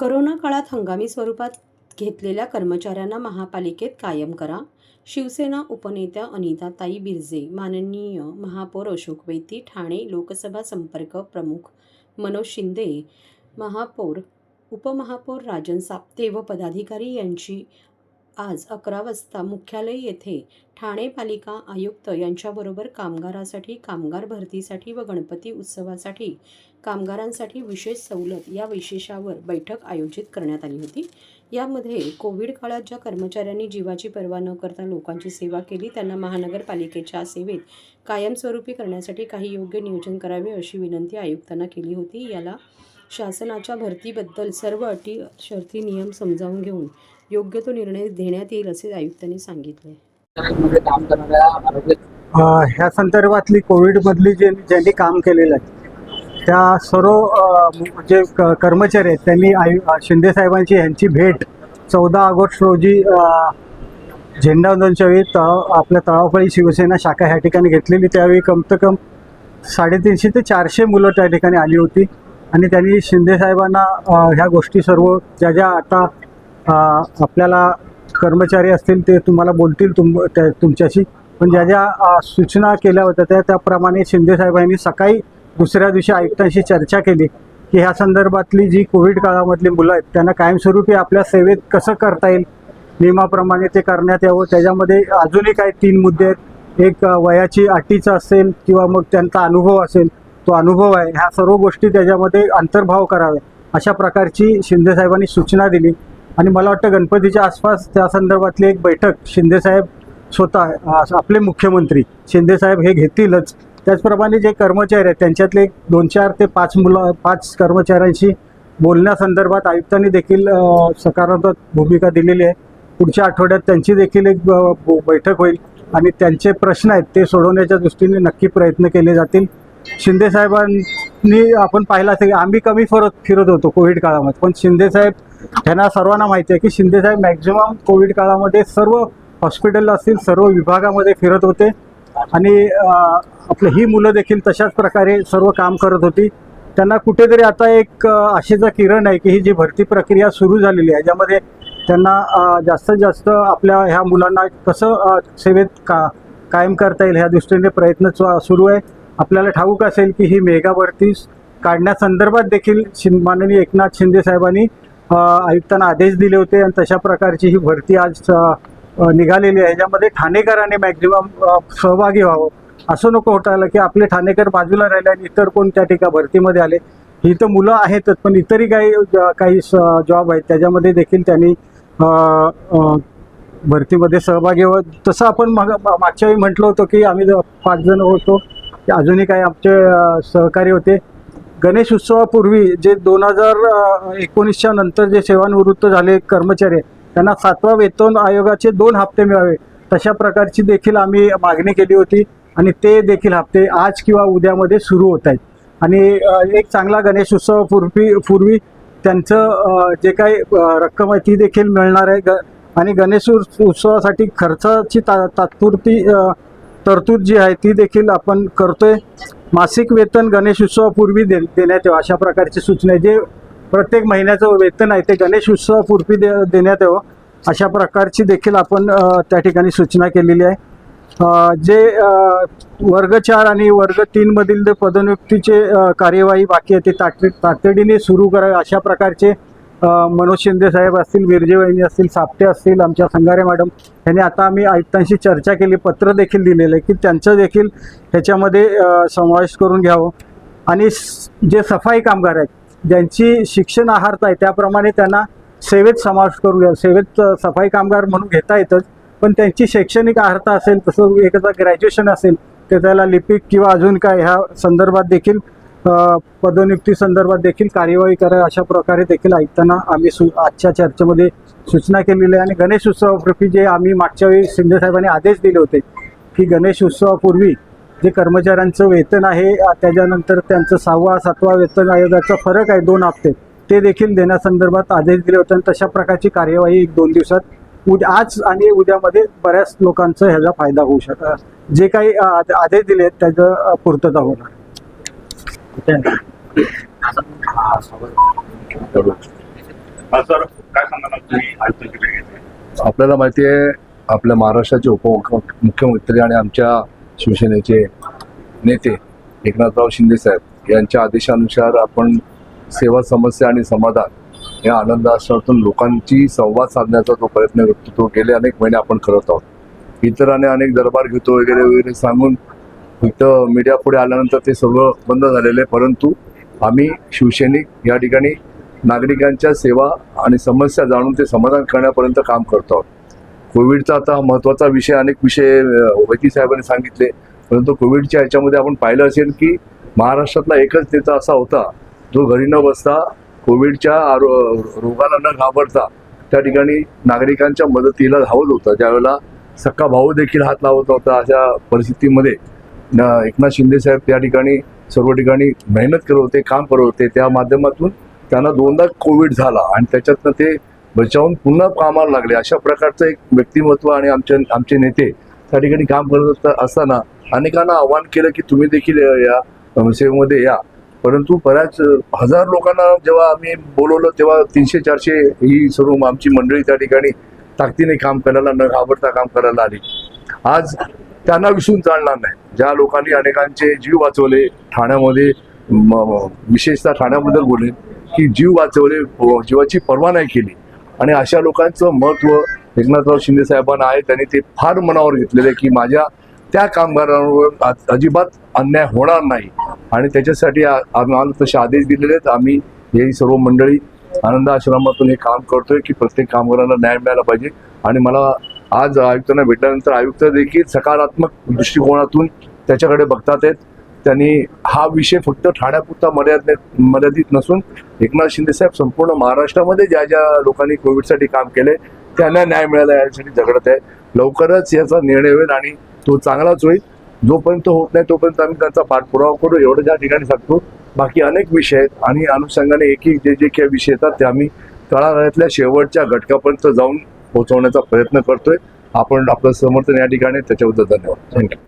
Corona काळात हंगामी स्वरूपात घेतलेल्या कर्मचाऱ्यांना महापालिकेत कायम करा. शिवसेना उपनेत्या अनिताताई बिर्जे माननीय महापौर अशोक वैती ठाणे लोकसभा संपर्क प्रमुख मनोज शिंदे महापौर उपमहापौर राजन साप्ते व पदाधिकारी यांची आज अकरा वाजता मुख्यालय येथे ठाणे पालिका आयुक्त यांच्याबरोबर कामगारासाठी कामगार भरतीसाठी व गणपती उत्सवासाठी कामगारांसाठी विशेष सवलत या विशेषावर बैठक आयोजित करण्यात आली होती. यामध्ये कोविड काळात ज्या कर्मचाऱ्यांनी जीवाची पर्वा न करता लोकांची सेवा केली त्यांना महानगरपालिकेच्या सेवेत कायमस्वरूपी करण्यासाठी काही योग्य नियोजन करावे अशी विनंती आयुक्तांना केली होती. याला शासनाच्या भरतीबद्दल सर्व अटी शर्ती नियम समजावून घेऊन योग्य तो निर्णय देण्यात येईल असे आयुक्तांनी सांगितले. ह्या संदर्भातली कोविडमधली जे ज्यांनी काम केलेलं आहे त्या सर्व जे क- कर्मचारी आहेत त्यांनी आयु शिंदे साहेबांची ह्यांची भेट चौदा ऑगस्ट रोजी झेंडावंदनच्या वेळी तळाव आपल्या तळावपळी शिवसेना शाखा ह्या ठिकाणी घेतलेली. त्यावेळी कमतं कम साडेतीनशे ते चारशे मुलं त्या ठिकाणी आली होती. आणि त्यांनी शिंदे साहेबांना अ, ह्या गोष्टी सर्व ज्या ज्या आता आपल्याला कर्मचारी असतील ते तुम्हाला बोलतील तुम त्या तुमच्याशी. पण ज्या ज्या सूचना केल्या होत्या त्या त्याप्रमाणे शिंदेसाहेबांनी सकाळी दुसऱ्या दिवशी आयुक्तांशी चर्चा केली की ह्या संदर्भातली जी कोविड काळामधली मुलं आहेत त्यांना कायमस्वरूपी आपल्या सेवेत कसं करता येईल नियमाप्रमाणे ते करण्यात यावं. त्याच्यामध्ये अजूनही काही तीन मुद्दे आहेत. एक वयाची अटीचं असेल किंवा मग त्यांचा अनुभव असेल तो अनुभव आहे. ह्या सर्व गोष्टी त्याच्यामध्ये अंतर्भाव करावे अशा प्रकारची शिंदेसाहेबांनी सूचना दिली. आणि मला वाटतं गणपतीच्या आसपास त्या संदर्भातली एक बैठक शिंदेसाहेब स्वतः आपले मुख्यमंत्री शिंदेसाहेब हे घेतीलच. त्याचप्रमाणे जे कर्मचारी आहेत त्यांच्यातले एक दोन चार ते पाच मुलं पाच कर्मचाऱ्यांशी बोलण्यासंदर्भात आयुक्तांनी देखील सकारात्मक भूमिका दिलेली आहे. पुढच्या आठवड्यात त्यांची देखील एक ब- बैठक होईल आणि त्यांचे प्रश्न आहेत ते सोडवण्याच्या दृष्टीने नक्की प्रयत्न केले जातील. शिंदेसाहेबांनी आपण पाहिलं असेल की आम्ही कमी फरत फिरत होतो कोविड काळामध्ये पण शिंदेसाहेब त्यांना सर्वांना माहिती आहे की शिंदेसाहेब मॅक्झिमम कोविड काळामध्ये सर्व हॉस्पिटल असतील सर्व विभागामध्ये फिरत होते. आणि आपलं ही मुलं देखील तशाच प्रकारे सर्व काम करत होती. त्यांना कुठेतरी आता एक आशेचा किरण आहे की ही जी भरती प्रक्रिया सुरू झालेली आहे ज्यामध्ये त्यांना जास्तीत जास्त आपल्या ह्या मुलांना कसं सेवेत का कायम करता येईल ह्या दृष्टीने प्रयत्न सुरू आहे. आपल्याला ठाऊक असेल की ही मेगा भरती काढण्यासंदर्भात देखील शिं माननीय एकनाथ शिंदे साहेबांनी आयुक्तांना आदेश दिले होते आणि तशा प्रकारची ही भरती आज निघालेली आहे. ज्यामध्ये ठाणेकरांनी मॅक्झिमम सहभागी व्हावं असं नको होत आलं की आपले ठाणेकर बाजूला राहिले आणि इतर कोण त्या ठिकाणी भरतीमध्ये आले. ही तर मुलं आहेतच पण इतरही काही ज- काही जॉब आहेत. त्याच्यामध्ये देखील त्यांनी भरतीमध्ये सहभागी व्हावं. तसं आपण मग मागच्या वेळी म्हटलं होतं की आम्ही पाच जण होतो अजूनही काही आमचे सहकारी होते. गणेश उत्सवापूर्वी जे दोन हजार एकोणीसच्या नंतर जे सेवानिवृत्त झाले कर्मचारी त्यांना सातवा वेतन आयोगाचे दोन हप्ते मिळावे. तशा प्रकारची देखील आम्ही मागणी केली होती आणि ते देखील हप्ते आज किंवा उद्यामध्ये सुरू होत आहेत. आणि एक चांगला गणेश उत्सवापूर्वी पूर्वी त्यांचं जे काही रक्कम आहे ती देखील मिळणार आहे. ग आणि गणेश उत्सवासाठी खर्चाची ता तात्पुरती तरतूद जी आहे ती देखील आपण करतोय. मासिक वेतन गणेश उत्सवापूर्वी दे देण्यात यावं अशा प्रकारची सूचना आहे. जे प्रत्येक महिन्याचं वेतन आहे ते गणेश उत्सवापूर्वी दे देण्यात यावं अशा प्रकारची देखील आपण त्या ठिकाणी सूचना केलेली आहे. जे वर्ग चार आणि वर्ग तीनमधील जे पदनियुक्तीचे कार्यवाही बाकी आहे ते तातडी तातडीने सुरू करावे अशा प्रकारचे मनोज शिंदे साहेब असतील विरजे वहिनी असतील सापटे असतील आमच्या संगारे मॅडम यांनी आता आम्ही आयुक्तांशी चर्चा केली पत्र देखील दिलेलं आहे की त्यांचं देखील ह्याच्यामध्ये समावेश करून घ्यावं. आणि जे सफाई कामगार आहेत ज्यांची शिक्षण आहारता आहे त्याप्रमाणे त्यांना सेवेत समावेश करून घ्या सेवेत सफाई कामगार म्हणून घेता येतच पण त्यांची शैक्षणिक आहारता असेल तसं एखादा ग्रॅज्युएशन असेल तर त्याला लिपिक किंवा अजून काय ह्या संदर्भात देखील पदोन्नती संदर्भात देखील कार्यवाही करा अशा प्रकारे देखील ऐकताना आम्ही सु आजच्या चर्चेमध्ये सूचना केलेली आहे. आणि गणेश उत्सवापूर्वी जे आम्ही मागच्या वेळी शिंदे साहेबांनी आदेश दिले होते की गणेश उत्सवापूर्वी जे कर्मचाऱ्यांचं वेतन आहे त्याच्यानंतर त्यांचं सहावा सातवा वेतन आयोगाचा फरक आहे दोन हप्ते ते देखील देण्यासंदर्भात आदेश दिले होते. आणि तशा प्रकारची कार्यवाही एक दोन दिवसात उद्या आज आणि उद्यामध्ये बऱ्याच लोकांचा ह्याचा फायदा होऊ शकतो जे काही आदेश दिले आहेत त्याचं पूर्तता होणार. सर काय तुम्ही आपल्याला माहिती आहे आपल्या महाराष्ट्राचे उपमुख्यमंत्री आणि आमच्या शिवसेनेचे नेते एकनाथराव शिंदे साहेब यांच्या आदेशानुसार आपण सेवा समस्या आणि समाधान या आनंद आश्रमातून लोकांची संवाद साधण्याचा जो प्रयत्न करतो तो गेले अनेक महिने आपण करत आहोत. इतरांनी अनेक दरबार घेतो वगैरे वगैरे सांगून इथं मीडिया पुढे आल्यानंतर ते सगळं बंद झालेलं आहे. परंतु आम्ही शिवसैनिक या ठिकाणी नागरिकांच्या सेवा आणि समस्या जाणून ते समाधान करण्यापर्यंत काम करतो आहोत. कोविडचा आता महत्त्वाचा विषय अनेक विषय अं, वैद्य साहेबांनी सांगितले. परंतु कोविडच्या ह्याच्यामध्ये आपण पाहिलं असेल की महाराष्ट्रातला एकच नेता असा होता जो घरी न बसता कोविडच्या आरो रोगाला न घाबरता त्या ठिकाणी नागरिकांच्या मदतीला धावत होता. ज्यावेळेला सक्का भाऊ देखील हात लावत होता अशा परिस्थितीमध्ये एकनाथ शिंदे साहेब त्या ठिकाणी सर्व ठिकाणी मेहनत करत होते काम करत होते. त्या माध्यमातून त्यांना दोनदा कोविड झाला आणि त्याच्यातनं ते बचावून पुन्हा कामाला लागले. अशा प्रकारचं एक व्यक्तिमत्व आणि आमचे आमचे नेते त्या ठिकाणी काम करत असता- असताना अनेकांना आव्हान केलं की तुम्ही देखील या सेवेमध्ये या. परंतु बऱ्याच हजार लोकांना जेव्हा आम्ही बोलवलं तेव्हा तीनशे चारशे ही सर्व आमची मंडळी त्या ठिकाणी ताकदीने काम करायला न घाबरता काम करायला आली. आज त्यांना विसरून चालणार नाही. ज्या लोकांनी अनेकांचे जीव वाचवले ठाण्यामध्ये विशेषतः ठाण्याबद्दल बोलेन की जीव वाचवले जीवाची पर्वा नाही केली. आणि अशा लोकांचं महत्त्व एकनाथराव शिंदे साहेबांना आहे. त्यांनी ते फार मनावर घेतलेलं आहे की माझ्या त्या कामगारांवर अजिबात अन्याय होणार नाही. आणि त्याच्यासाठी आम्हाला तसे आदेश दिलेले आहेत. आम्ही ही सर्व मंडळी आनंद आश्रमातून हे काम करतोय की प्रत्येक कामगारांना न्याय मिळाला पाहिजे. आणि मला आज आयुक्तांना भेटल्यानंतर आयुक्त देखील सकारात्मक दृष्टिकोनातून त्याच्याकडे बघतात आहेत. त्यांनी हा विषय फक्त ठाण्यापुरता मर्यादित मर्यादित नसून एकनाथ शिंदे साहेब संपूर्ण महाराष्ट्रामध्ये ज्या ज्या लोकांनी कोविडसाठी काम केले त्यांना न्याय मिळाला यासाठी झगडत आहे लवकरच याचा निर्णय होईल आणि तो चांगलाच होईल. जोपर्यंत होत नाही तोपर्यंत आम्ही त्यांचा पाठपुरावा करू. एवढं ज्या ठिकाणी सांगतो बाकी अनेक विषय आहेत आणि अनुषंगाने एक एक जे जे काही विषय येतात ते आम्ही तळागाळ्यातल्या शेवटच्या घटकापर्यंत जाऊन पोहोचवण्याचा प्रयत्न करतोय. आपण आपलं समर्थन या ठिकाणी. त्याच्याबद्दल धन्यवाद. थँक्यू